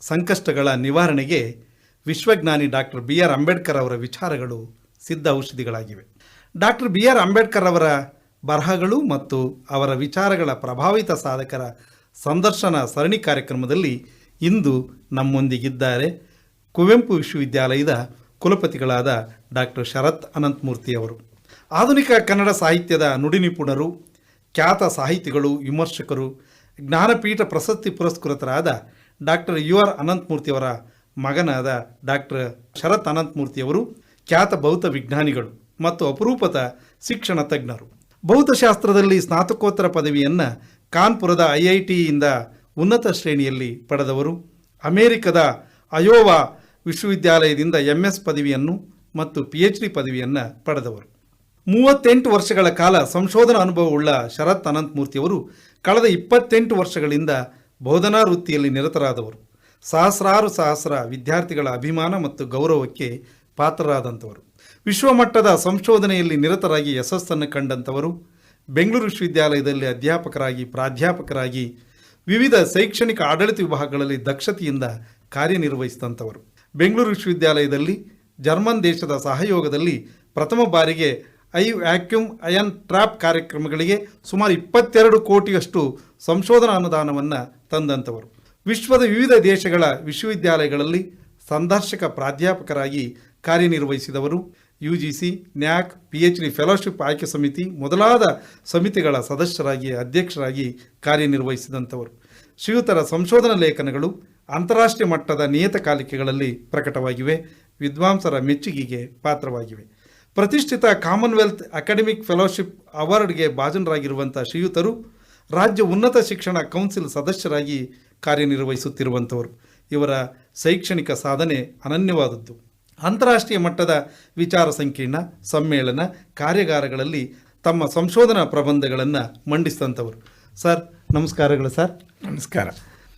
ಸಂಕಷ್ಟಗಳ ನಿವಾರಣೆಗೆ ವಿಶ್ವಜ್ಞಾನಿ doctor B R Ambedkar ಅವರ ವಿಚಾರಗಳು ಸಿದ್ಧ ಔಷಧಿಗಳಾಗಿವೆ. ಡಾಕ್ಟರ್ ಬಿ ಆರ್ ಅಂಬೇಡ್ಕರ್ ಅವರ ಬರಹಗಳು ಮತ್ತು ಅವರ ವಿಚಾರಗಳ ಪ್ರಭಾವಿತ ಸಾಧಕರ ಸಂದರ್ಶನ ಸರಣಿ ಕಾರ್ಯಕ್ರಮದಲ್ಲಿ ಇಂದು ನಮ್ಮೊಂದಿಗಿದ್ದಾರೆ ಕುವೆಂಪು ವಿಶ್ವವಿದ್ಯಾಲಯದ ಕುಲಪತಿಗಳಾದ ಡಾಕ್ಟರ್ ಶರತ್ ಅನಂತಮೂರ್ತಿ ಅವರು. ಆಧುನಿಕ ಕನ್ನಡ ಸಾಹಿತ್ಯದ ನುಡಿ ನಿಪುಣರು ಖ್ಯಾತ ಸಾಹಿತಿಗಳು, ವಿಮರ್ಶಕರು, ಜ್ಞಾನಪೀಠ ಪ್ರಶಸ್ತಿ ಪುರಸ್ಕೃತರಾದ ಡಾಕ್ಟರ್ ಯು ಆರ್ ಅನಂತಮೂರ್ತಿಯವರ ಮಗನಾದ ಡಾಕ್ಟರ್ ಶರತ್ ಅನಂತಮೂರ್ತಿಯವರು ಖ್ಯಾತ ಭೌತ ವಿಜ್ಞಾನಿಗಳು ಮತ್ತು ಅಪರೂಪದ ಶಿಕ್ಷಣ ತಜ್ಞರು. ಭೌತಶಾಸ್ತ್ರದಲ್ಲಿ ಸ್ನಾತಕೋತ್ತರ ಪದವಿಯನ್ನು ಕಾನ್ಪುರದ ಐ ಐ ಟಿಯಿಂದ ಉನ್ನತ ಶ್ರೇಣಿಯಲ್ಲಿ ಪಡೆದವರು. ಅಮೇರಿಕದ ಅಯೋವಾ ವಿಶ್ವವಿದ್ಯಾಲಯದಿಂದ ಎಂ ಎಸ್ ಪದವಿಯನ್ನು ಮತ್ತು ಪಿ ಎಚ್ ಡಿ ಪದವಿಯನ್ನು ಪಡೆದವರು. ಮೂವತ್ತೆಂಟು ವರ್ಷಗಳ ಕಾಲ ಸಂಶೋಧನಾ ಅನುಭವವುಳ್ಳ ಶರತ್ ಅನಂತಮೂರ್ತಿಯವರು ಕಳೆದ ಇಪ್ಪತ್ತೆಂಟು ವರ್ಷಗಳಿಂದ ಬೋಧನಾ ವೃತ್ತಿಯಲ್ಲಿ ನಿರತರಾದವರು. ಸಹಸ್ರಾರು ಸಹಸ್ರ ವಿದ್ಯಾರ್ಥಿಗಳ ಅಭಿಮಾನ ಮತ್ತು ಗೌರವಕ್ಕೆ ಪಾತ್ರರಾದಂಥವರು. ವಿಶ್ವಮಟ್ಟದ ಸಂಶೋಧನೆಯಲ್ಲಿ ನಿರತರಾಗಿ ಯಶಸ್ಸನ್ನು ಕಂಡಂಥವರು. ಬೆಂಗಳೂರು ವಿಶ್ವವಿದ್ಯಾಲಯದಲ್ಲಿ ಅಧ್ಯಾಪಕರಾಗಿ, ಪ್ರಾಧ್ಯಾಪಕರಾಗಿ, ವಿವಿಧ ಶೈಕ್ಷಣಿಕ ಆಡಳಿತ ವಿಭಾಗಗಳಲ್ಲಿ ದಕ್ಷತೆಯಿಂದ ಕಾರ್ಯನಿರ್ವಹಿಸಿದಂಥವರು. ಬೆಂಗಳೂರು ವಿಶ್ವವಿದ್ಯಾಲಯದಲ್ಲಿ ಜರ್ಮನ್ ದೇಶದ ಸಹಯೋಗದಲ್ಲಿ ಪ್ರಥಮ ಬಾರಿಗೆ ಐ ವ್ಯಾಕ್ಯೂಮ್ ಅಯನ್ ಟ್ರ್ಯಾಪ್ ಕಾರ್ಯಕ್ರಮಗಳಿಗೆ ಸುಮಾರು ಇಪ್ಪತ್ತೆರಡು ಕೋಟಿಯಷ್ಟು ಸಂಶೋಧನಾ ಅನುದಾನವನ್ನು ತಂದಂಥವರು ವಿಶ್ವದ ವಿವಿಧ ದೇಶಗಳ ವಿಶ್ವವಿದ್ಯಾಲಯಗಳಲ್ಲಿ ಸಂದರ್ಶಕ ಪ್ರಾಧ್ಯಾಪಕರಾಗಿ ಕಾರ್ಯನಿರ್ವಹಿಸಿದವರು U G C NAAC P H D fellowship ಆಯ್ಕೆ ಸಮಿತಿ ಮೊದಲಾದ ಸಮಿತಿಗಳ ಸದಸ್ಯರಾಗಿ, ಅಧ್ಯಕ್ಷರಾಗಿ ಕಾರ್ಯನಿರ್ವಹಿಸಿದಂಥವರು ಶ್ರೀಯುತರ ಸಂಶೋಧನಾ ಲೇಖನಗಳು ಅಂತಾರಾಷ್ಟ್ರೀಯ ಮಟ್ಟದ ನಿಯತಕಾಲಿಕೆಗಳಲ್ಲಿ ಪ್ರಕಟವಾಗಿವೆ. ವಿದ್ವಾಂಸರ ಮೆಚ್ಚುಗೆಗೆ ಪಾತ್ರವಾಗಿವೆ. ಪ್ರತಿಷ್ಠಿತ ಕಾಮನ್ವೆಲ್ತ್ ಅಕಾಡೆಮಿಕ್ ಫೆಲೋಶಿಪ್ ಅವಾರ್ಡ್ಗೆ ಭಾಜನರಾಗಿರುವಂಥ ಶ್ರೀಯುತರು ರಾಜ್ಯ ಉನ್ನತ ಶಿಕ್ಷಣ ಕೌನ್ಸಿಲ್ ಸದಸ್ಯರಾಗಿ ಕಾರ್ಯನಿರ್ವಹಿಸುತ್ತಿರುವಂಥವರು. ಇವರ ಶೈಕ್ಷಣಿಕ ಸಾಧನೆ ಅನನ್ಯವಾದದ್ದು. ಅಂತಾರಾಷ್ಟ್ರೀಯ ಮಟ್ಟದ ವಿಚಾರ ಸಂಕೀರ್ಣ ಸಮ್ಮೇಳನ ಕಾರ್ಯಾಗಾರಗಳಲ್ಲಿ ತಮ್ಮ ಸಂಶೋಧನಾ ಪ್ರಬಂಧಗಳನ್ನು ಮಂಡಿಸಿದಂಥವರು. ಸರ್ ನಮಸ್ಕಾರಗಳು ಸರ್. ನಮಸ್ಕಾರ.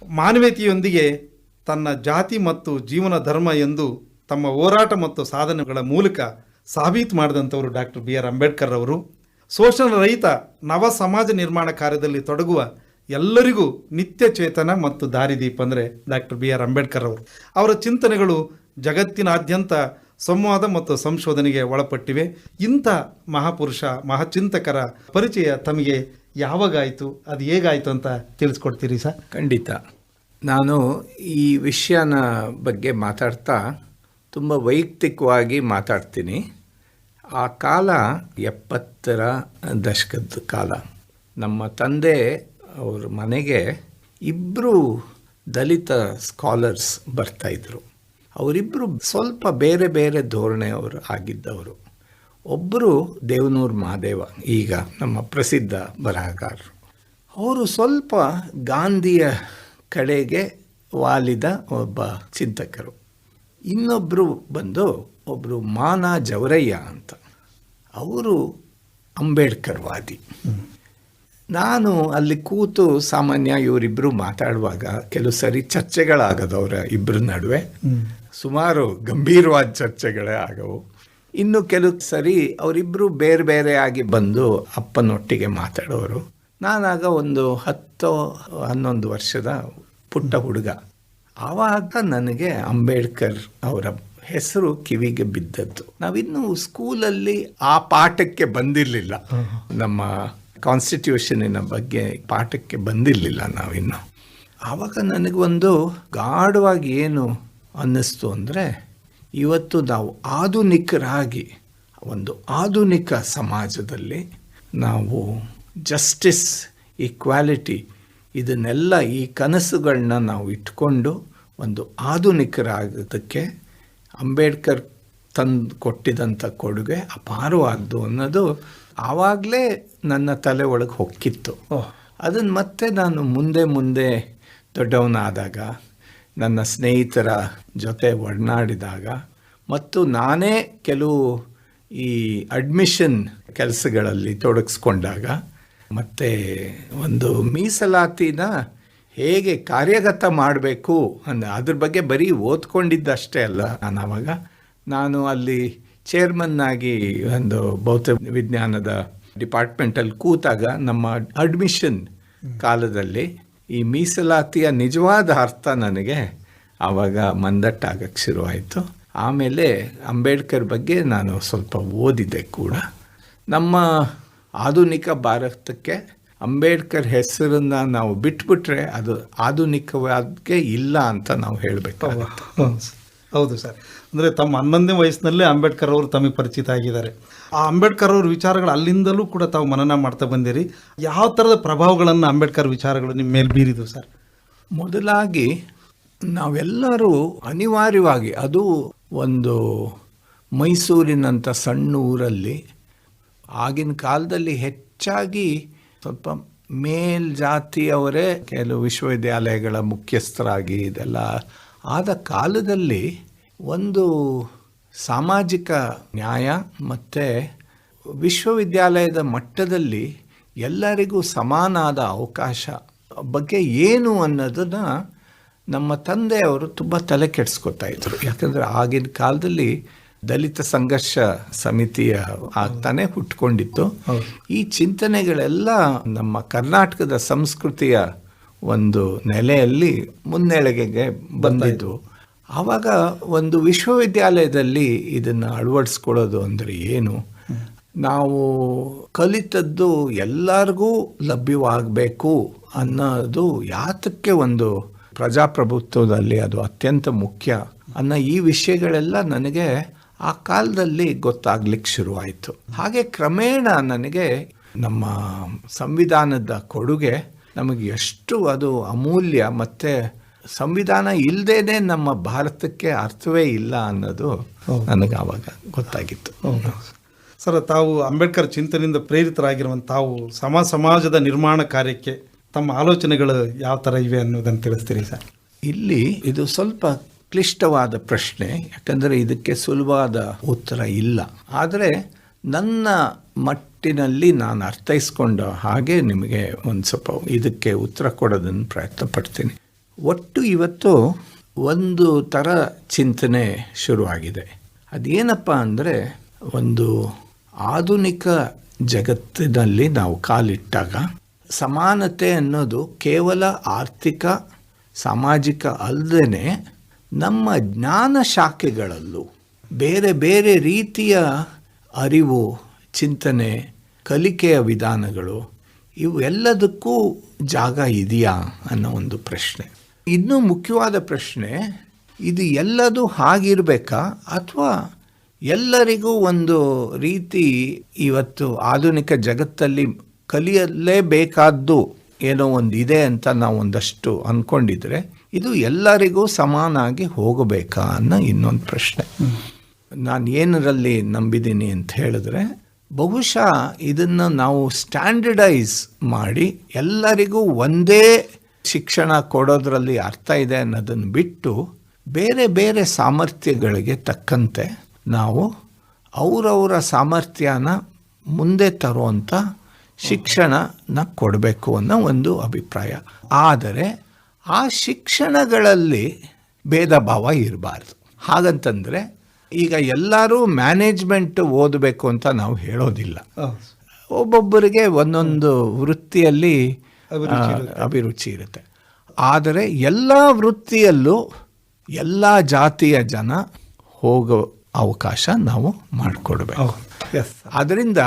ಮಾನವೀಯತೆಯೊಂದಿಗೆ ತನ್ನ ಜಾತಿ ಮತ್ತು ಜೀವನ ಧರ್ಮ ಎಂದು ತಮ್ಮ ಹೋರಾಟ ಮತ್ತು ಸಾಧನೆಗಳ ಮೂಲಕ ಸಾಬೀತು ಮಾಡಿದಂಥವರು ಡಾಕ್ಟರ್ ಬಿ ಆರ್ ಅಂಬೇಡ್ಕರ್ ಅವರು. ಶೋಷಣ ರಹಿತ ನವ ಸಮಾಜ ನಿರ್ಮಾಣ ಕಾರ್ಯದಲ್ಲಿ ತೊಡಗುವ ಎಲ್ಲರಿಗೂ ನಿತ್ಯ ಚೇತನ ಮತ್ತು ದಾರಿದೀಪ ಅಂದರೆ ಡಾಕ್ಟರ್ ಬಿ ಆರ್ ಅಂಬೇಡ್ಕರ್ ಅವರು. ಅವರ ಚಿಂತನೆಗಳು ಜಗತ್ತಿನಾದ್ಯಂತ ಸಂವಾದ ಮತ್ತು ಸಂಶೋಧನೆಗೆ ಒಳಪಟ್ಟಿವೆ. ಇಂಥ ಮಹಾಪುರುಷ, ಮಹಾಚಿಂತಕರ ಪರಿಚಯ ತಮಗೆ ಯಾವಾಗಾಯಿತು, ಅದು ಹೇಗಾಯಿತು ಅಂತ ತಿಳಿಸ್ಕೊಡ್ತೀರಿ ಸರ್? ಖಂಡಿತ. ನಾನು ಈ ವಿಷಯನ ಬಗ್ಗೆ ಮಾತಾಡ್ತಾ ತುಂಬ ವೈಯಕ್ತಿಕವಾಗಿ ಮಾತಾಡ್ತೀನಿ. ಆ ಕಾಲ ಎಪ್ಪತ್ತರ ದಶಕದ ಕಾಲ. ನಮ್ಮ ತಂದೆ ಅವ್ರ ಮನೆಗೆ ಇಬ್ಬರು ದಲಿತ ಸ್ಕಾಲರ್ಸ್ ಬರ್ತಾಯಿದ್ರು ಅವರಿಬ್ಬರು ಸ್ವಲ್ಪ ಬೇರೆ ಬೇರೆ ಧೋರಣೆಯವರು ಆಗಿದ್ದವರು. ಒಬ್ಬರು ದೇವನೂರು ಮಹಾದೇವ, ಈಗ ನಮ್ಮ ಪ್ರಸಿದ್ಧ ಬರಹಗಾರರು. ಅವರು ಸ್ವಲ್ಪ ಗಾಂಧಿಯ ಕಡೆಗೆ ವಾಲಿದ ಒಬ್ಬ ಚಿಂತಕರು. ಇನ್ನೊಬ್ಬರು ಬಂದು ಒಬ್ಬರು ಮಾನ ಜವರಯ್ಯ ಅಂತ. ಅವರು ಅಂಬೇಡ್ಕರ್ವಾದಿ. ನಾನು ಅಲ್ಲಿ ಕೂತು ಸಾಮಾನ್ಯ ಇವರಿಬ್ಬರು ಮಾತಾಡುವಾಗ ಕೆಲವು ಸರಿ ಚರ್ಚೆಗಳಾಗದು ಅವರ ಇಬ್ಬರ ನಡುವೆ ಸುಮಾರು ಗಂಭೀರವಾದ ಚರ್ಚೆಗಳೇ ಆಗವು. ಇನ್ನು ಕೆಲವು ಸರಿ ಅವರಿಬ್ಬರು ಬೇರೆ ಬೇರೆ ಆಗಿ ಬಂದು ಅಪ್ಪನೊಟ್ಟಿಗೆ ಮಾತಾಡೋರು. ನಾನಾಗ ಒಂದು ಹತ್ತು ಹನ್ನೊಂದು ವರ್ಷದ ಪುಟ್ಟ ಹುಡುಗ. ಆವಾಗ ನನಗೆ ಅಂಬೇಡ್ಕರ್ ಅವರ ಹೆಸರು ಕಿವಿಗೆ ಬಿದ್ದದ್ದು. ನಾವಿನ್ನೂ ಸ್ಕೂಲಲ್ಲಿ ಆ ಪಾಠಕ್ಕೆ ಬಂದಿರಲಿಲ್ಲ. ನಮ್ಮ ಕಾನ್ಸ್ಟಿಟ್ಯೂಷನಿನ ಬಗ್ಗೆ ಪಾಠಕ್ಕೆ ಬಂದಿರಲಿಲ್ಲ ನಾವಿನ್ನು. ಆವಾಗ ನನಗೊಂದು ಗಾಢವಾಗಿ ಏನು ಅನ್ನಿಸ್ತು ಅಂದರೆ, ಇವತ್ತು ನಾವು ಆಧುನಿಕರಾಗಿ, ಒಂದು ಆಧುನಿಕ ಸಮಾಜದಲ್ಲಿ ನಾವು ಜಸ್ಟಿಸ್, ಈಕ್ವಾಲಿಟಿ ಇದನ್ನೆಲ್ಲ ಈ ಕನಸುಗಳನ್ನ ನಾವು ಇಟ್ಕೊಂಡು ಒಂದು ಆಧುನಿಕರಾಗೋದಕ್ಕೆ ಅಂಬೇಡ್ಕರ್ ತಂದು ಕೊಟ್ಟಿದಂಥ ಕೊಡುಗೆ ಅಪಾರವಾದ್ದು ಅನ್ನೋದು ಆವಾಗಲೇ ನನ್ನ ತಲೆ ಒಳಗೆ ಹೊಕ್ಕಿತ್ತು. ಅದನ್ನು ಮತ್ತೆ ನಾನು ಮುಂದೆ ಮುಂದೆ ದೊಡ್ಡವನಾದಾಗ ನನ್ನ ಸ್ನೇಹಿತರ ಜೊತೆ ಒಡನಾಡಿದಾಗ ಮತ್ತು ನಾನೇ ಕೆಲವು ಈ ಅಡ್ಮಿಷನ್ ಕೆಲಸಗಳಲ್ಲಿ ತೊಡಗಿಸ್ಕೊಂಡಾಗ ಮತ್ತು ಒಂದು ಮೀಸಲಾತಿನ ಹೇಗೆ ಕಾರ್ಯಗತ ಮಾಡಬೇಕು ಅಂದ, ಅದ್ರ ಬಗ್ಗೆ ಬರೀ ಓದ್ಕೊಂಡಿದ್ದಷ್ಟೇ ಅಲ್ಲ. ನಾನು ಆವಾಗ ನಾನು ಅಲ್ಲಿ ಚೇರ್ಮನ್ ಆಗಿ ಒಂದು ಭೌತ ವಿಜ್ಞಾನದ ಡಿಪಾರ್ಟ್ಮೆಂಟಲ್ಲಿ ಕೂತಾಗ ನಮ್ಮ ಅಡ್ಮಿಷನ್ ಕಾಲದಲ್ಲಿ ಈ ಮೀಸಲಾತಿಯ ನಿಜವಾದ ಅರ್ಥ ನನಗೆ ಆವಾಗ ಮಂದಟ್ಟಾಗಕ್ಕೆ ಶುರುವಾಯಿತು. ಆಮೇಲೆ ಅಂಬೇಡ್ಕರ್ ಬಗ್ಗೆ ನಾನು ಸ್ವಲ್ಪ ಓದಿದೆ ಕೂಡ. ನಮ್ಮ ಆಧುನಿಕ ಭಾರತಕ್ಕೆ ಅಂಬೇಡ್ಕರ್ ಹೆಸರನ್ನು ನಾವು ಬಿಟ್ಬಿಟ್ರೆ ಅದು ಆಧುನಿಕವಾದಕ್ಕೆ ಇಲ್ಲ ಅಂತ ನಾವು ಹೇಳಬೇಕು ಹೌದು ಸರ್. ಅಂದರೆ ತಮ್ಮ ಹನ್ನೊಂದನೇ ವಯಸ್ಸಿನಲ್ಲೇ ಅಂಬೇಡ್ಕರ್ ಅವರು ತಮಗೆ ಪರಿಚಿತ ಆಗಿದ್ದಾರೆ. ಆ ಅಂಬೇಡ್ಕರ್ ಅವ್ರ ವಿಚಾರಗಳು ಅಲ್ಲಿಂದಲೂ ಕೂಡ ತಾವು ಮನನ ಮಾಡ್ತಾ ಬಂದಿರಿ. ಯಾವ ಥರದ ಪ್ರಭಾವಗಳನ್ನು ಅಂಬೇಡ್ಕರ್ ವಿಚಾರಗಳು ನಿಮ್ಮ ಮೇಲೆ ಬೀರಿದವು ಸರ್? ಮೊದಲಾಗಿ ನಾವೆಲ್ಲರೂ ಅನಿವಾರ್ಯವಾಗಿ ಅದು ಒಂದು ಮೈಸೂರಿನಂಥ ಸಣ್ಣ ಊರಲ್ಲಿ ಆಗಿನ ಕಾಲದಲ್ಲಿ ಹೆಚ್ಚಾಗಿ ಸ್ವಲ್ಪ ಮೇಲ್ಜಾತಿಯವರೇ ಕೆಲವು ವಿಶ್ವವಿದ್ಯಾಲಯಗಳ ಮುಖ್ಯಸ್ಥರಾಗಿ ಇದೆಲ್ಲ ಆದ ಕಾಲದಲ್ಲಿ ಒಂದು ಸಾಮಾಜಿಕ ನ್ಯಾಯ ಮತ್ತು ವಿಶ್ವವಿದ್ಯಾಲಯದ ಮಟ್ಟದಲ್ಲಿ ಎಲ್ಲರಿಗೂ ಸಮಾನಾದ ಅವಕಾಶ ಬಗ್ಗೆ ಏನು ಅನ್ನೋದನ್ನು ನಮ್ಮ ತಂದೆಯವರು ತುಂಬ ತಲೆ ಕೆಡಿಸ್ಕೊತಾ ಇದ್ರು. ಯಾಕಂದರೆ ಆಗಿನ ಕಾಲದಲ್ಲಿ ದಲಿತ ಸಂಘರ್ಷ ಸಮಿತಿಯ ಆಗ್ತಾನೆ ಹುಟ್ಕೊಂಡಿತ್ತು. ಈ ಚಿಂತನೆಗಳೆಲ್ಲ ನಮ್ಮ ಕರ್ನಾಟಕದ ಸಂಸ್ಕೃತಿಯ ಒಂದು ನೆಲೆಯಲ್ಲಿ ಮುನ್ನೆಲೆಗೆ ಬಂದಿದ್ದು. ಆವಾಗ ಒಂದು ವಿಶ್ವವಿದ್ಯಾಲಯದಲ್ಲಿ ಇದನ್ನು ಅಳವಡಿಸ್ಕೊಳ್ಳೋದು ಅಂದರೆ ಏನು? ನಾವು ಕಲಿತದ್ದು ಎಲ್ಲರಿಗೂ ಲಭ್ಯವಾಗಬೇಕು ಅನ್ನೋದು ಯಾತಕ್ಕೆ ಒಂದು ಪ್ರಜಾಪ್ರಭುತ್ವದಲ್ಲಿ ಅದು ಅತ್ಯಂತ ಮುಖ್ಯ ಅನ್ನೋ ಈ ವಿಷಯಗಳೆಲ್ಲ ನನಗೆ ಆ ಕಾಲದಲ್ಲಿ ಗೊತ್ತಾಗ್ಲಿಕ್ಕೆ ಶುರುವಾಯಿತು. ಹಾಗೆ ಕ್ರಮೇಣ ನನಗೆ ನಮ್ಮ ಸಂವಿಧಾನದ ಕೊಡುಗೆ ನಮಗೆ ಎಷ್ಟು ಅದು ಅಮೂಲ್ಯ ಮತ್ತು ಸಂವಿಧಾನ ಇಲ್ಲದೇ ನಮ್ಮ ಭಾರತಕ್ಕೆ ಅರ್ಥವೇ ಇಲ್ಲ ಅನ್ನೋದು ನನಗೆ ಆವಾಗ ಗೊತ್ತಾಗಿತ್ತು. ಸರ್ ತಾವು ಅಂಬೇಡ್ಕರ್ ಚಿಂತನೆಯಿಂದ ಪ್ರೇರಿತರಾಗಿರುವಂಥ ತಾವು ಸಮ ಸಮಾಜದ ನಿರ್ಮಾಣ ಕಾರ್ಯಕ್ಕೆ ತಮ್ಮ ಆಲೋಚನೆಗಳು ಯಾವ ಥರ ಇವೆ ಅನ್ನೋದನ್ನು ತಿಳಿಸ್ತೀರಿ ಸರ್? ಇಲ್ಲಿ ಇದು ಸ್ವಲ್ಪ ಕ್ಲಿಷ್ಟವಾದ ಪ್ರಶ್ನೆ, ಯಾಕಂದರೆ ಇದಕ್ಕೆ ಸುಲಭವಾದ ಉತ್ತರ ಇಲ್ಲ. ಆದರೆ ನನ್ನ ಮಟ್ಟಿನಲ್ಲಿ ನಾನು ಅರ್ಥೈಸ್ಕೊಂಡ ಹಾಗೆ ನಿಮಗೆ ಒಂದು ಸ್ವಲ್ಪ ಇದಕ್ಕೆ ಉತ್ತರ ಕೊಡೋದನ್ನು ಪ್ರಯತ್ನ ಪಡ್ತೀನಿ. ಒಟ್ಟು ಇವತ್ತು ಒಂದು ಥರ ಚಿಂತನೆ ಶುರುವಾಗಿದೆ. ಅದೇನಪ್ಪ ಅಂದರೆ, ಒಂದು ಆಧುನಿಕ ಜಗತ್ತಿನಲ್ಲಿ ನಾವು ಕಾಲಿಟ್ಟಾಗ ಸಮಾನತೆ ಅನ್ನೋದು ಕೇವಲ ಆರ್ಥಿಕ, ಸಾಮಾಜಿಕ ಅಲ್ಲದೇ ನಮ್ಮ ಜ್ಞಾನ ಶಾಖೆಗಳಲ್ಲೂ ಬೇರೆ ಬೇರೆ ರೀತಿಯ ಅರಿವು, ಚಿಂತನೆ, ಕಲಿಕೆಯ ವಿಧಾನಗಳು ಇವೆಲ್ಲದಕ್ಕೂ ಜಾಗ ಇದೆಯಾ ಅನ್ನೋ ಒಂದು ಪ್ರಶ್ನೆ. ಇನ್ನೂ ಮುಖ್ಯವಾದ ಪ್ರಶ್ನೆ, ಇದು ಎಲ್ಲದೂ ಹಾಗಿರಬೇಕಾ ಅಥವಾ ಎಲ್ಲರಿಗೂ ಒಂದು ರೀತಿ ಇವತ್ತು ಆಧುನಿಕ ಜಗತ್ತಲ್ಲಿ ಕಲಿಯಲೇಬೇಕಾದ್ದು ಏನೋ ಒಂದು ಇದೆ ಅಂತ ನಾವು ಒಂದಷ್ಟು ಅಂದ್ಕೊಂಡಿದ್ರೆ ಇದು ಎಲ್ಲರಿಗೂ ಸಮಾನಾಗಿ ಹೋಗಬೇಕಾ ಅನ್ನೋ ಇನ್ನೊಂದು ಪ್ರಶ್ನೆ. ನಾನು ಏನರಲ್ಲಿ ನಂಬಿದ್ದೀನಿ ಅಂತ ಹೇಳಿದ್ರೆ, ಬಹುಶಃ ಇದನ್ನು ನಾವು ಸ್ಟ್ಯಾಂಡರ್ಡೈಸ್ ಮಾಡಿ ಎಲ್ಲರಿಗೂ ಒಂದೇ ಶಿಕ್ಷಣ ಕೊಡೋದ್ರಲ್ಲಿ ಅರ್ಥ ಇದೆ ಅನ್ನೋದನ್ನು ಬಿಟ್ಟು ಬೇರೆ ಬೇರೆ ಸಾಮರ್ಥ್ಯಗಳಿಗೆ ತಕ್ಕಂತೆ ನಾವು ಅವರವರ ಸಾಮರ್ಥ್ಯನ ಮುಂದೆ ತರುವಂಥ ಶಿಕ್ಷಣನ ಕೊಡಬೇಕು ಅನ್ನೋ ಒಂದು ಅಭಿಪ್ರಾಯ. ಆದರೆ ಆ ಶಿಕ್ಷಣಗಳಲ್ಲಿ ಭೇದ ಭಾವ ಇರಬಾರ್ದು. ಹಾಗಂತಂದರೆ ಈಗ ಎಲ್ಲರೂ ಮ್ಯಾನೇಜ್ಮೆಂಟ್ ಓದಬೇಕು ಅಂತ ನಾವು ಹೇಳೋದಿಲ್ಲ. ಒಬ್ಬೊಬ್ಬರಿಗೆ ಒಂದೊಂದು ವೃತ್ತಿಯಲ್ಲಿ ಅಭಿರುಚಿ ಇರುತ್ತೆ. ಆದರೆ ಎಲ್ಲ ವೃತ್ತಿಯಲ್ಲೂ ಎಲ್ಲ ಜಾತಿಯ ಜನ ಹೋಗೋ ಅವಕಾಶ ನಾವು ಮಾಡಿಕೊಡ್ಬೇಕು. ಎಸ್ ಅದರಿಂದ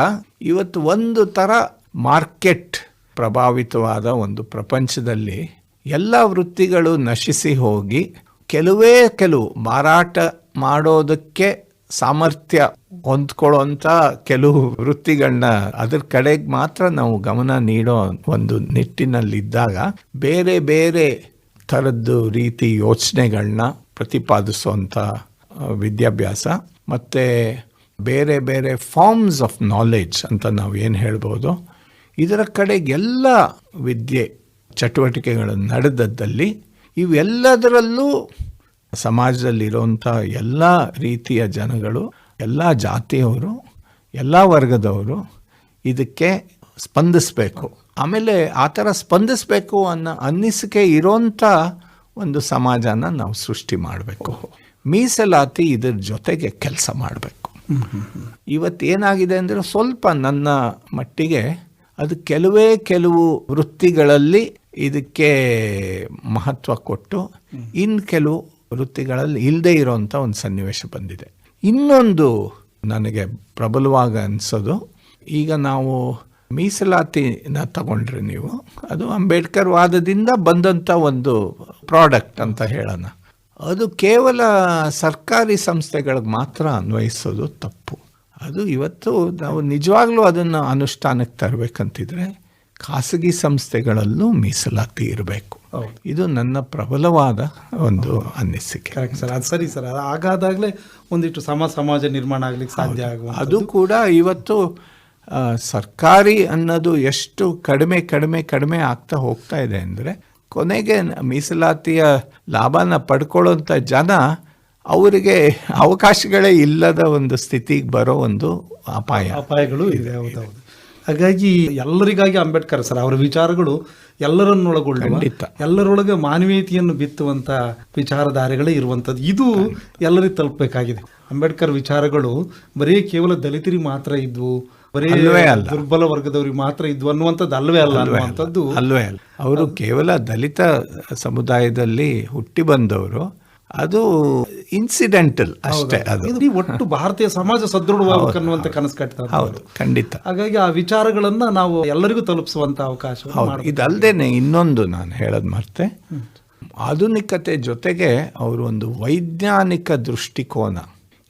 ಇವತ್ತು ಒಂದು ಥರ ಮಾರ್ಕೆಟ್ ಪ್ರಭಾವಿತವಾದ ಒಂದು ಪ್ರಪಂಚದಲ್ಲಿ ಎಲ್ಲ ವೃತ್ತಿಗಳು ನಶಿಸಿ ಹೋಗಿ ಕೆಲವೇ ಕೆಲವು ಮಾರಾಟ ಮಾಡೋದಕ್ಕೆ ಸಾಮರ್ಥ್ಯ ಹೊಂದ್ಕೊಳ್ಳೋಂಥ ಕೆಲವು ವೃತ್ತಿಗಳನ್ನ ಅದ್ರ ಕಡೆಗೆ ಮಾತ್ರ ನಾವು ಗಮನ ನೀಡೋ ಒಂದು ನಿಟ್ಟಿನಲ್ಲಿದ್ದಾಗ ಬೇರೆ ಬೇರೆ ಥರದ್ದು ರೀತಿ ಯೋಚನೆಗಳನ್ನ ಪ್ರತಿಪಾದಿಸುವಂಥ ವಿದ್ಯಾಭ್ಯಾಸ ಮತ್ತು ಬೇರೆ ಬೇರೆ ಫಾರ್ಮ್ಸ್ ಆಫ್ ನಾಲೆಡ್ಜ್ ಅಂತ ನಾವು ಏನು ಹೇಳ್ಬೋದು, ಇದರ ಕಡೆಗೆಲ್ಲ ವಿದ್ಯೆ ಚಟುವಟಿಕೆಗಳು ನಡೆದದ್ದಲ್ಲಿ ಇವೆಲ್ಲದರಲ್ಲೂ ಸಮಾಜದಲ್ಲಿರುವಂಥ ಎಲ್ಲ ರೀತಿಯ ಜನಗಳು, ಎಲ್ಲ ಜಾತಿಯವರು, ಎಲ್ಲ ವರ್ಗದವರು ಇದಕ್ಕೆ ಸ್ಪಂದಿಸಬೇಕು. ಆಮೇಲೆ ಆ ಥರ ಸ್ಪಂದಿಸಬೇಕು ಅನ್ನೋ ಅನ್ನಿಸಿಕೆ ಇರೋಂಥ ಒಂದು ಸಮಾಜನ ನಾವು ಸೃಷ್ಟಿ ಮಾಡಬೇಕು. ಮೀಸಲಾತಿ ಇದರ ಜೊತೆಗೆ ಕೆಲಸ ಮಾಡಬೇಕು. ಇವತ್ತೇನಾಗಿದೆ ಅಂದರೆ ಸ್ವಲ್ಪ ನನ್ನ ಮಟ್ಟಿಗೆ ಅದು ಕೆಲವೇ ಕೆಲವು ವೃತ್ತಿಗಳಲ್ಲಿ ಇದಕ್ಕೆ ಮಹತ್ವ ಕೊಟ್ಟು ಇನ್ನು ಕೆಲವು ವೃತ್ತಿಗಳಲ್ಲಿ ಇಲ್ಲದೆ ಇರೋವಂಥ ಒಂದು ಸನ್ನಿವೇಶ ಬಂದಿದೆ. ಇನ್ನೊಂದು ನನಗೆ ಪ್ರಬಲವಾಗಿ ಅನಿಸೋದು, ಈಗ ನಾವು ಮೀಸಲಾತಿನ ತಗೊಂಡ್ರಿ ನೀವು, ಅದು ಅಂಬೇಡ್ಕರ್ ವಾದದಿಂದ ಬಂದಂಥ ಒಂದು ಪ್ರಾಡಕ್ಟ್ ಅಂತ ಹೇಳೋಣ. ಅದು ಕೇವಲ ಸರ್ಕಾರಿ ಸಂಸ್ಥೆಗಳಿಗೆ ಮಾತ್ರ ಅನ್ವಯಿಸೋದು ತಪ್ಪು. ಅದು ಇವತ್ತು ನಾವು ನಿಜವಾಗ್ಲೂ ಅದನ್ನು ಅನುಷ್ಠಾನಕ್ಕೆ ತರಬೇಕಂತಿದ್ರೆ ಖಾಸಗಿ ಸಂಸ್ಥೆಗಳಲ್ಲೂ ಮೀಸಲಾತಿ ಇರಬೇಕು. ಹೌದು. ಇದು ನನ್ನ ಪ್ರಬಲವಾದ ಒಂದು ಅನ್ನಿಸಿಕೆ ಕರೆಕ್ಟ್ ಸರ್. ಅದು ಸರಿ ಸರ್. ಅದು ಹಾಗಾದಾಗಲೇ ಒಂದಿಷ್ಟು ಸಮ ಸಮಾಜ ನಿರ್ಮಾಣ ಆಗ್ಲಿಕ್ಕೆ ಸಾಧ್ಯ ಆಗುವ ಅದು ಕೂಡ ಇವತ್ತು ಸರ್ಕಾರಿ ಅನ್ನೋದು ಎಷ್ಟು ಕಡಿಮೆ ಕಡಿಮೆ ಕಡಿಮೆ ಆಗ್ತಾ ಹೋಗ್ತಾ ಇದೆ ಅಂದರೆ ಕೊನೆಗೆ ಮೀಸಲಾತಿಯ ಲಾಭನ ಪಡ್ಕೊಳ್ಳೋಂಥ ಜನ ಅವರಿಗೆ ಅವಕಾಶಗಳೇ ಇಲ್ಲದ ಒಂದು ಸ್ಥಿತಿಗೆ ಬರೋ ಒಂದು ಅಪಾಯ. ಅಪಾಯಗಳು ಇದೆ. ಹೌದೌದು ಹಾಗಾಗಿ ಎಲ್ಲರಿಗಾಗಿ ಅಂಬೇಡ್ಕರ್ ಸರ್ ಅವರ ವಿಚಾರಗಳು ಎಲ್ಲರನ್ನೊಳಗೊಳ್ಳುವ. ಎಲ್ಲರೊಳಗೆ ಮಾನವೀಯತೆಯನ್ನು ಬಿತ್ತುವಂತ ವಿಚಾರಧಾರೆಗಳೇ ಇರುವಂತದ್ದು ಇದು ಎಲ್ಲರಿಗೆ ತಲುಪಬೇಕಾಗಿದೆ. ಅಂಬೇಡ್ಕರ್ ವಿಚಾರಗಳು ಬರೀ ಕೇವಲ ದಲಿತರಿಗೆ ಮಾತ್ರ ಇದ್ವು ಬರೀ ದುರ್ಬಲ ವರ್ಗದವ್ರಿಗೆ ಮಾತ್ರ ಇದ್ವು ಅನ್ನುವಂಥದ್ದು ಅಲ್ವೇ ಅಲ್ಲ. ಅನ್ನುವಂಥದ್ದು. ಅಲ್ವೇ ಅಲ್ಲ. ಅವರು ಕೇವಲ ದಲಿತ ಸಮುದಾಯದಲ್ಲಿ ಹುಟ್ಟಿ ಬಂದವರು ಅದು ಇನ್ಸಿಡೆಂಟಲ್ ಅಷ್ಟೇ ಅದು. ಇಡೀ ಒಟ್ಟು ಭಾರತೀಯ ಸಮಾಜ ಸದೃಢವಾಗಬೇಕನ್ನುವಂತ ಕನಸು ಕಟ್ತಾರೆ ಹೌದು ಖಂಡಿತ. ಹಾಗಾಗಿ ಆ ವಿಚಾರಗಳನ್ನ ನಾವು ಎಲ್ಲರಿಗೂ ತಲುಪಿಸುವಂತ ಅವಕಾಶ ಇದಲ್ದೇನೆ ಇನ್ನೊಂದು ನಾನು ಹೇಳೋದು ಮರ್ತೆ. ಆಧುನಿಕತೆ ಜೊತೆಗೆ ಅವರು ಒಂದು ವೈಜ್ಞಾನಿಕ ದೃಷ್ಟಿಕೋನ.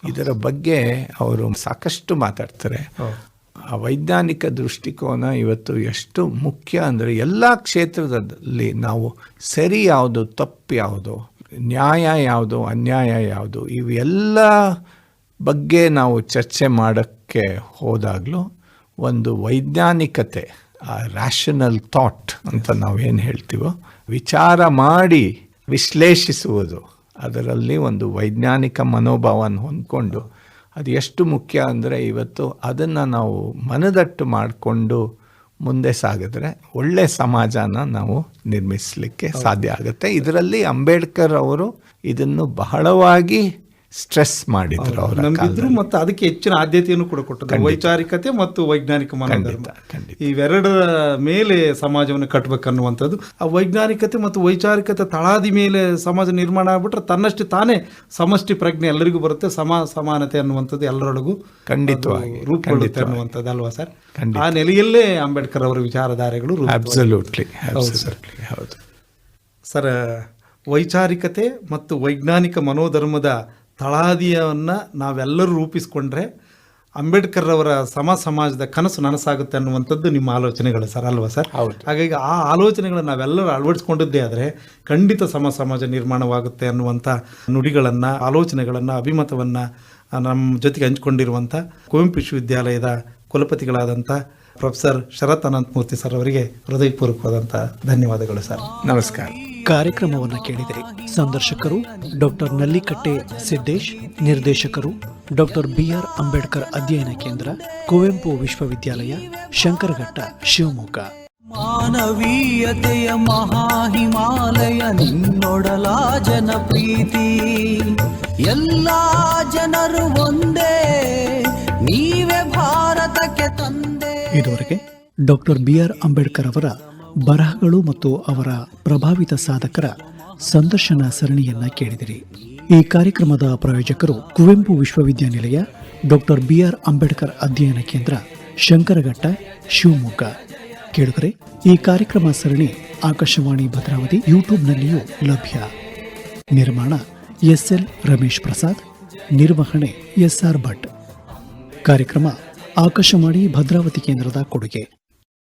ಇದರ ಬಗ್ಗೆ ಅವರು ಸಾಕಷ್ಟು ಮಾತಾಡ್ತಾರೆ. ಆ ವೈಜ್ಞಾನಿಕ ದೃಷ್ಟಿಕೋನ ಇವತ್ತು ಎಷ್ಟು ಮುಖ್ಯ ಅಂದರೆ ಎಲ್ಲ ಕ್ಷೇತ್ರದಲ್ಲಿ ನಾವು ಸರಿ ಯಾವುದು ತಪ್ಪು ಯಾವುದು ನ್ಯಾಯ ಯಾವುದು, ಅನ್ಯಾಯ ಯಾವುದು ಇವೆಲ್ಲ ಬಗ್ಗೆ ನಾವು ಚರ್ಚೆ ಮಾಡೋಕ್ಕೆ ಹೋದಾಗಲೂ ಒಂದು ವೈಜ್ಞಾನಿಕತೆ, ಆ ರ್ಯಾಷನಲ್ ಥಾಟ್ ಅಂತ ನಾವೇನು ಹೇಳ್ತೀವೋ, ವಿಚಾರ ಮಾಡಿ ವಿಶ್ಲೇಷಿಸುವುದು. ಅದರಲ್ಲಿ ಒಂದು ವೈಜ್ಞಾನಿಕ ಮನೋಭಾವನ ಹೊಂದ್ಕೊಂಡು ಅದು ಎಷ್ಟು ಮುಖ್ಯ ಅಂದರೆ ಇವತ್ತು ಅದನ್ನು ನಾವು ಮನದಟ್ಟು ಮಾಡಿಕೊಂಡು ಮುಂದೆ ಸಾಗಿದ್ರೆ ಒಳ್ಳೆ ಸಮಾಜನ ನಾವು ನಿರ್ಮಿಸಲಿಕ್ಕೆ ಸಾಧ್ಯ ಆಗುತ್ತೆ. ಇದರಲ್ಲಿ ಅಂಬೇಡ್ಕರ್ ಅವರು ಇದನ್ನು ಬಹಳವಾಗಿ ಸ್ಟ್ರೆಸ್ ಮಾಡಿದ್ರು ಅವರ ನಂಬಿದ್ರು ಮತ್ತು ಅದಕ್ಕೆ ಹೆಚ್ಚಿನ ಆದ್ಯತೆಯನ್ನು ಕೂಡ ಕೊಟ್ಟದ್ದು. ವೈಚಾರಿಕತೆ ಮತ್ತು ವೈಜ್ಞಾನಿಕ ಮನೋಧರ್ಮ. ಇವೆರಡರ ಮೇಲೆ ಸಮಾಜವನ್ನು ಕಟ್ಟಬೇಕನ್ನುವಂಥದ್ದು. ಆ ವೈಜ್ಞಾನಿಕತೆ ಮತ್ತು ವೈಚಾರಿಕತೆ ತಳಾದಿ ಮೇಲೆ ಸಮಾಜ ನಿರ್ಮಾಣ ಆಗ್ಬಿಟ್ರೆ ತನ್ನಷ್ಟು ತಾನೇ ಸಮಷ್ಟಿ ಪ್ರಜ್ಞೆ ಎಲ್ಲರಿಗೂ ಬರುತ್ತೆ. ಸಮ ಸಮಾನತೆ ಅನ್ನುವಂಥದ್ದು ಎಲ್ಲರೊಳಗೂ ಖಂಡಿತವಾಗಿ, ರೂಪುಗೊಳ್ಳುತ್ತೆ ಅನ್ನುವಂಥದ್ದು ಅಲ್ವಾ ಸರ್? ಆ ನೆಲೆಯಲ್ಲೇ ಅಂಬೇಡ್ಕರ್ ಅವರ ವಿಚಾರಧಾರೆಗಳು ಹೌದು ಸರ್. ಹೌದು. ಸರ್ ವೈಚಾರಿಕತೆ ಮತ್ತು ವೈಜ್ಞಾನಿಕ ಮನೋಧರ್ಮದ ತಳಾದಿಯನ್ನು ನಾವೆಲ್ಲರೂ ರೂಪಿಸ್ಕೊಂಡ್ರೆ ಅಂಬೇಡ್ಕರ್ ಅವರ ಸಮ ಸಮಾಜದ ಕನಸು ನನಸಾಗುತ್ತೆ ಅನ್ನುವಂಥದ್ದು ನಿಮ್ಮ ಆಲೋಚನೆಗಳು ಸರ್ ಅಲ್ವಾ ಸರ್? ಹೌದು. ಹಾಗಾಗಿ ಆ ಆಲೋಚನೆಗಳನ್ನು ನಾವೆಲ್ಲರೂ ಅಳವಡಿಸ್ಕೊಂಡಿದ್ದೇ ಆದರೆ ಖಂಡಿತ ಸಮ ಸಮಾಜ ನಿರ್ಮಾಣವಾಗುತ್ತೆ ಅನ್ನುವಂಥ ನುಡಿಗಳನ್ನು ಆಲೋಚನೆಗಳನ್ನು ಅಭಿಮತವನ್ನು ನಮ್ಮ ಜೊತೆಗೆ ಹಂಚಿಕೊಂಡಿರುವಂಥ ಕುವೆಂಪು ವಿಶ್ವವಿದ್ಯಾಲಯದ ಕುಲಪತಿಗಳಾದಂಥ ಪ್ರೊಫೆಸರ್ ಶರತ್ ಅನಂತಮೂರ್ತಿ ಸರ್ ಅವರಿಗೆ ಹೃದಯಪೂರ್ವಕವಾದಂಥ ಧನ್ಯವಾದಗಳು ಸರ್. ನಮಸ್ಕಾರ. ಕಾರ್ಯಕ್ರಮವನ್ನು ಕೇಳಿದರೆ ಸಂದರ್ಶಕರು ಡಾಕ್ಟರ್ ನಲ್ಲಿಕಟ್ಟೆ ಸಿದ್ದೇಶ್ ನಿರ್ದೇಶಕರು ಡಾಕ್ಟರ್ ಬಿಆರ್ ಅಂಬೇಡ್ಕರ್ ಅಧ್ಯಯನ ಕೇಂದ್ರ ಕುವೆಂಪು ವಿಶ್ವವಿದ್ಯಾಲಯ ಶಂಕರಘಟ್ಟ ಶಿವಮೊಗ್ಗ. ಮಾನವೀಯತೆಯ ಮಹಾ ಹಿಮಾಲಯ ನಿನ್ನೊಡಲ ಜನಪ್ರೀತಿ. ಎಲ್ಲ ಜನರು ಒಂದೇ ನೀವೇ ಭಾರತಕ್ಕೆ ತಂದೆ. ಇದುವರೆಗೆ ಡಾಕ್ಟರ್ ಬಿಆರ್ ಅಂಬೇಡ್ಕರ್ ಅವರ ಬರಹಗಳು ಮತ್ತು ಅವರ ಪ್ರಭಾವಿತ ಸಾಧಕರ ಸಂದರ್ಶನ ಸರಣಿಯನ್ನ ಕೇಳಿದಿರಿ. ಈ ಕಾರ್ಯಕ್ರಮದ ಪ್ರಾಯೋಜಕರು ಕುವೆಂಪು ವಿಶ್ವವಿದ್ಯಾನಿಲಯ, ಡಾಕ್ಟರ್ ಬಿಆರ್ ಅಂಬೇಡ್ಕರ್ ಅಧ್ಯಯನ ಕೇಂದ್ರ, ಶಂಕರಘಟ್ಟ, ಶಿವಮೊಗ್ಗ. ಕೇಳಿದರೆ ಈ ಕಾರ್ಯಕ್ರಮ ಸರಣಿ ಆಕಾಶವಾಣಿ ಭದ್ರಾವತಿ ಯೂಟ್ಯೂಬ್ನಲ್ಲಿಯೂ ಲಭ್ಯ. ನಿರ್ಮಾಣ ಎಸ್ಎಲ್ ರಮೇಶ್ ಪ್ರಸಾದ್, ನಿರ್ವಹಣೆ ಎಸ್ಆರ್ ಭಟ್. ಕಾರ್ಯಕ್ರಮ ಆಕಾಶವಾಣಿ ಭದ್ರಾವತಿ ಕೇಂದ್ರದ ಕೊಡುಗೆ.